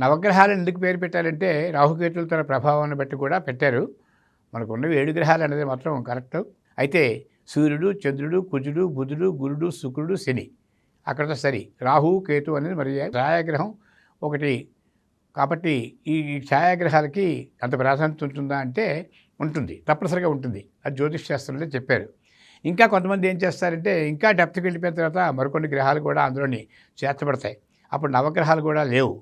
నవగ్రహాలను ఎందుకు పేరు పెట్టారంటే రాహుకేతులు తన ప్రభావాన్ని బట్టి కూడా పెట్టారు. మనకు ఉన్నవి ఏడు గ్రహాలు అనేది మాత్రం కరెక్ట్. అయితే సూర్యుడు చంద్రుడు కుజుడు బుధుడు గురుడు శుక్రుడు శని అక్కడతో సరి. రాహు కేతు అనేది మరి ఛాయాగ్రహం ఒకటి. కాబట్టి ఈ ఛాయాగ్రహాలకి అంత ప్రాధాన్యత ఉంటుందా అంటే ఉంటుంది. తప్పనిసరిగా ఉంటుంది. అది జ్యోతిష్ శాస్త్రంలో చెప్పారు. ఇంకా కొంతమంది ఏం చేస్తారంటే ఇంకా డెప్త్కి వెళ్ళిపోయిన తర్వాత మరికొన్ని గ్రహాలు కూడా అందులోని చేర్చబడతాయి. అప్పుడు నవగ్రహాలు కూడా లేవు.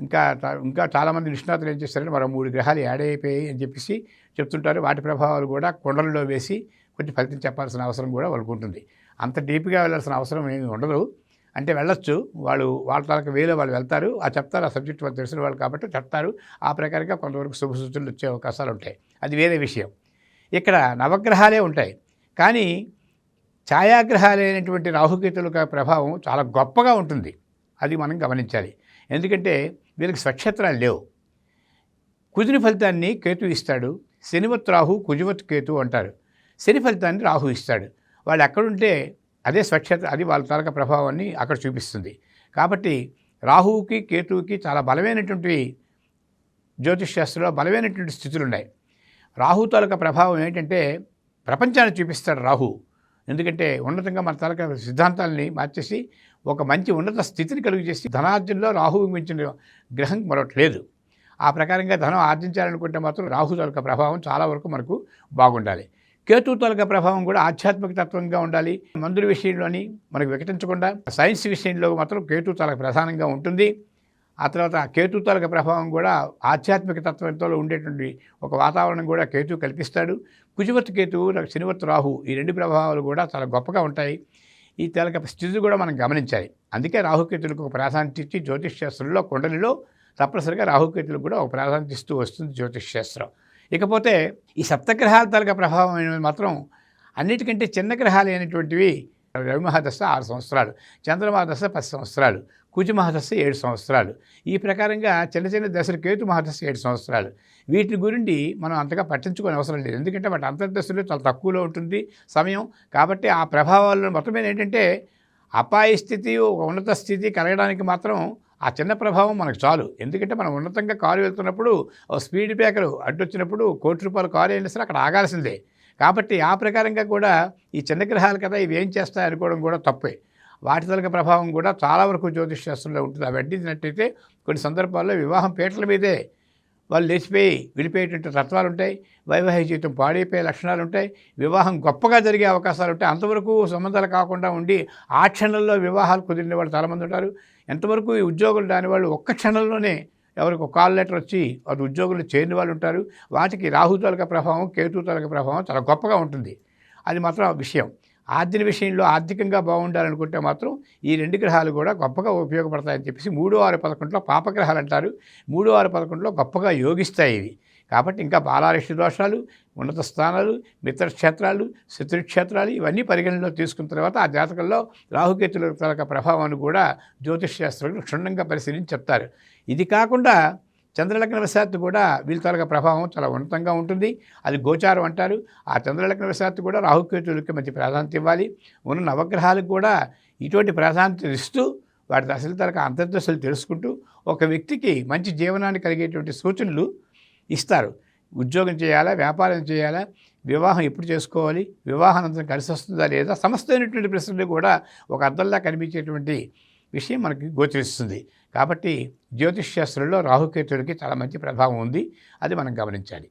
ఇంకా ఇంకా చాలామంది నిష్ణాతులు ఏం చేస్తారంటే మరో మూడు గ్రహాలు యాడ్ అయిపోయాయి అని చెప్పేసి చెప్తుంటారు. వాటి ప్రభావాలు కూడా కొండలలో వేసి కొంచెం ఫలితం చెప్పాల్సిన అవసరం కూడా వాళ్ళకు ఉంటుంది. అంత డీప్గా వెళ్ళాల్సిన అవసరం ఏమి ఉండదు. అంటే వెళ్ళొచ్చు. వాళ్ళు వాళ్ళ తాలూకు వేలో వాళ్ళు వెళ్తారు. ఆ చెప్తారు. ఆ సబ్జెక్ట్ వాళ్ళు తెలిసిన వాళ్ళు కాబట్టి చెప్తారు. ఆ ప్రకారంగా కొంతవరకు శుభ సూచనలు వచ్చే అవకాశాలు ఉంటాయి. అది వేరే విషయం. ఇక్కడ నవగ్రహాలే ఉంటాయి. కానీ ఛాయాగ్రహాలైనటువంటి రాహుకేతుల ప్రభావం చాలా గొప్పగా ఉంటుంది. అది మనం గమనించాలి. ఎందుకంటే వీళ్ళకి స్వక్షేత్రాలు లేవు. కుజుని ఫలితాన్ని కేతు ఇస్తాడు. శనివత్ రాహు కుజువత్ కేతు అంటారు. శని ఫలితాన్ని రాహు ఇస్తాడు. వాళ్ళు ఎక్కడుంటే అదే స్వక్షేత్ర అది వాళ్ళ తాలూకా ప్రభావాన్ని అక్కడ చూపిస్తుంది. కాబట్టి రాహువుకి కేతువుకి చాలా బలమైనటువంటి జ్యోతిష్ శాస్త్రంలో బలమైనటువంటి స్థితులు ఉన్నాయి రాహు తాలూకా ప్రభావం ఏంటంటే ప్రపంచాన్ని చూపిస్తాడు రాహు. ఎందుకంటే ఉన్నతంగా మన తాలూకా సిద్ధాంతాలని మార్చేసి ఒక మంచి ఉన్నత స్థితిని కలుగు చేసి ధనార్జనలో రాహువు మించిన గ్రహం మరొకటి లేదు. ఆ ప్రకారంగా ధనం ఆర్జించాలనుకుంటే మాత్రం రాహు తాలూక ప్రభావం చాలా వరకు మనకు బాగుండాలి. కేతు తాలూకా ప్రభావం కూడా ఆధ్యాత్మిక తత్వంగా ఉండాలి. మందుల విషయంలోని మనకు వికటించకుండా సైన్స్ విషయంలో మాత్రం కేతు తాలూకా ప్రధానంగా ఉంటుంది. ఆ తర్వాత కేతు తాలూకా ప్రభావం కూడా ఆధ్యాత్మిక తత్వంతో ఉండేటువంటి ఒక వాతావరణం కూడా కేతు కల్పిస్తాడు. కుజవత్ కేతువు శనివత్ రాహు ఈ రెండు ప్రభావాలు కూడా చాలా గొప్పగా ఉంటాయి. ఈ తాలూకా స్థితి కూడా మనం గమనించాలి. అందుకే రాహుకేతులకు ఒక ప్రాధాన్యత ఇచ్చి జ్యోతిష్ శాస్త్రంలో కుండలిలో తప్పనిసరిగా రాహుకేతులకు కూడా ఒక ప్రాధాన్యత ఇస్తూ వస్తుంది జ్యోతిష్ శాస్త్రం. ఇకపోతే ఈ సప్తగ్రహాల తాలూకా ప్రభావం అనేది మాత్రం అన్నిటికంటే చిన్న గ్రహాలు అయినటువంటివి రవి మహాదశ ఆరు సంవత్సరాలు చంద్రమహాదశ పది సంవత్సరాలు కుజ మహాదశ ఏడు సంవత్సరాలు. ఈ ప్రకారంగా చిన్న చిన్న దశలు కేతు మహాదశ ఏడు సంవత్సరాలు. వీటి గురించి మనం అంతగా పట్టించుకోని అవసరం లేదు. ఎందుకంటే వాటి అంతర్దశలో చాలా తక్కువలో ఉంటుంది సమయం. కాబట్టి ఆ ప్రభావాలను మొత్తం మీద ఏంటంటే అపాయ స్థితి ఒక ఉన్నత స్థితి కలగడానికి మాత్రం ఆ చిన్న ప్రభావం మనకు చాలు. ఎందుకంటే మనం ఉన్నతంగా కారు వెళ్తున్నప్పుడు స్పీడ్ బ్రేకర్ అడ్డొచ్చినప్పుడు కోటి రూపాయల కారు అయినా సరే అక్కడ ఆగాల్సిందే. కాబట్టి ఆ ప్రకారంగా కూడా ఈ చిన్న గ్రహాలు కదా ఇవి ఏం చేస్తాయి అనుకోవడం కూడా తప్పే. వాటి తలక ప్రభావం కూడా చాలా వరకు జ్యోతిష్ శాస్త్రంలో ఉంటుంది. అవి అడ్డించినట్టయితే కొన్ని సందర్భాల్లో వివాహం పీటల మీదే. వాళ్ళు లేచిపోయి విడిపోయేటువంటి తత్వాలు ఉంటాయి వైవాహిక జీవితం పాడైపోయే లక్షణాలు ఉంటాయి వివాహం గొప్పగా జరిగే అవకాశాలు ఉంటాయి. అంతవరకు సంబంధాలు కాకుండా ఉండి ఆ క్షణంలో వివాహాలు కుదిరిన వాళ్ళు చాలామంది ఉంటారు. ఎంతవరకు ఈ ఉద్యోగులు దాని వాళ్ళు ఒక్క క్షణంలోనే ఎవరికి ఒక కాల్ లెటర్ వచ్చి వారి ఉద్యోగులు చేరిన వాళ్ళు ఉంటారు. వాటికి రాహు తాలూకా ప్రభావం కేతు తాలూకా ప్రభావం చాలా గొప్పగా ఉంటుంది. అది మాత్రం ఆ విషయం. ఆర్థిక విషయంలో ఆర్థికంగా బాగుండాలనుకుంటే మాత్రం ఈ రెండు గ్రహాలు కూడా గొప్పగా ఉపయోగపడతాయని చెప్పేసి మూడో ఆరు పదకొండులో పాపగ్రహాలు అంటారు. మూడో ఆరు పదకొండులో గొప్పగా యోగిస్తాయి ఇవి. కాబట్టి ఇంకా బాలారిష్ట దోషాలు ఉన్నత స్థానాలు మిత్రక్షేత్రాలు శత్రుక్షేత్రాలు ఇవన్నీ పరిగణనలో తీసుకున్న తర్వాత ఆ జాతకంలో రాహుకేతుల తలక ప్రభావాన్ని కూడా జ్యోతిష్ క్షుణ్ణంగా పరిశీలించి చెప్తారు. ఇది కాకుండా చంద్రలగ్న వశాత్తు కూడా వీళ్ళ తాలూకా ప్రభావం చాలా ఉన్నతంగా ఉంటుంది. అది గోచారం అంటారు. ఆ చంద్రలగ్న వశాత్తు కూడా రాహుకేతులకి మంచి ప్రాధాన్యత ఇవ్వాలి. ఉన్న నవగ్రహాలకు కూడా ఇటువంటి ప్రాధాన్యత ఇస్తూ వాటి దశల తరక అంతర్దశలు తెలుసుకుంటూ ఒక వ్యక్తికి మంచి జీవనాన్ని కలిగేటువంటి సూచనలు ఇస్తారు. ఉద్యోగం చేయాలా వ్యాపారం చేయాలా వివాహం ఎప్పుడు చేసుకోవాలి వివాహానంతరం కలిసి వస్తుందా లేదా సమస్తమైనటువంటి ప్రశ్నలు కూడా ఒక అర్థంలా కనిపించేటువంటి విషయం మనకి గోచరిస్తుంది. కాబట్టి జ్యోతిష్ శాస్త్రంలో రాహుకేతుడికి చాలా మంచి ప్రభావం ఉంది. అది మనం గమనించాలి.